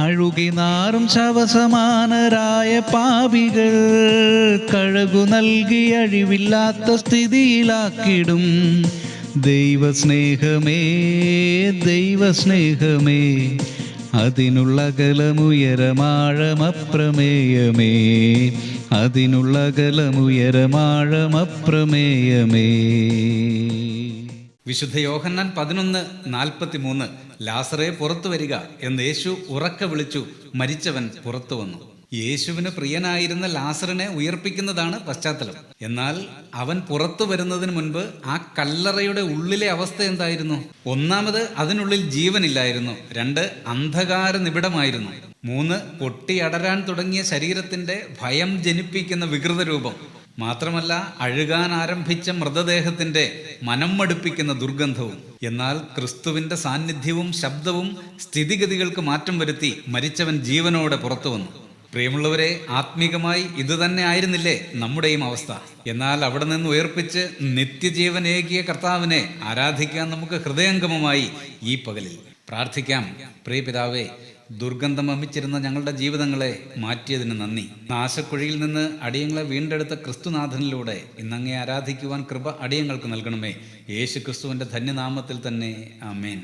അഴുകി നാറും ശവസമാനരായ പാപികൾ കഴകു നൽകി അഴിവില്ലാത്ത സ്ഥിതിയിലാക്കിടും ദൈവസ്നേഹമേ ദൈവസ്നേഹമേ അതിനുള്ള കലമുയരമാഴമപ്രമേയമേ അതിനുള്ള കലമുയരമാഴമപ്രമേയമേ വിശുദ്ധ യോഹന്നാൻ പതിനൊന്ന് നാൽപ്പത്തി മൂന്ന് ലാസറെ പുറത്തു വരിക എന്ന് യേശു ഉറക്ക വിളിച്ചു മരിച്ചവൻ പുറത്തു വന്നു. യേശുവിന് പ്രിയനായിരുന്ന ലാസറിനെ ഉയർപ്പിക്കുന്നതാണ് പശ്ചാത്തലം. എന്നാൽ അവൻ പുറത്തു വരുന്നതിന് മുൻപ് ആ കല്ലറയുടെ ഉള്ളിലെ അവസ്ഥ എന്തായിരുന്നു? ഒന്നാമത് അതിനുള്ളിൽ ജീവനില്ലായിരുന്നു. രണ്ട് അന്ധകാര നിബിഡമായിരുന്നു. മൂന്ന് പൊട്ടിയടരാൻ തുടങ്ങിയ ശരീരത്തിന്റെ ഭയം ജനിപ്പിക്കുന്ന വികൃത രൂപം മാത്രമല്ല അഴുകാൻ ആരംഭിച്ച മൃതദേഹത്തിന്റെ മനം മടുപ്പിക്കുന്ന ദുർഗന്ധവും എന്നാൽ ക്രിസ്തുവിന്റെ സാന്നിധ്യവും ശബ്ദവും സ്ഥിതിഗതികൾക്ക് മാറ്റം വരുത്തി മരിച്ചവൻ ജീവനോടെ പുറത്തു വന്നു. പ്രിയമുള്ളവരെ ആത്മീകമായി ഇത് തന്നെ ആയിരുന്നില്ലേ നമ്മുടെയും അവസ്ഥ? എന്നാൽ അവിടെ നിന്ന് ഉയർപ്പിച്ച് നിത്യജീവനേകിയ കർത്താവിനെ ആരാധിക്കാൻ നമുക്ക് ഹൃദയംഗമമായി ഈ പകലിൽ പ്രാർത്ഥിക്കാം. പ്രിയ പിതാവേ ദുർഗന്ധം വമിച്ചിരുന്ന ഞങ്ങളുടെ ജീവിതങ്ങളെ മാറ്റിയതിന് നന്ദി. നാശക്കുഴിയിൽ നിന്ന് അടിയങ്ങളെ വീണ്ടെടുത്ത ക്രിസ്തുനാഥനിലൂടെ ഇന്നങ്ങേ ആരാധിക്കുവാൻ കൃപ അടിയങ്ങൾക്ക് നൽകണമേ. യേശു ക്രിസ്തുവിന്റെ ധന്യനാമത്തിൽ തന്നെ. ആമേൻ.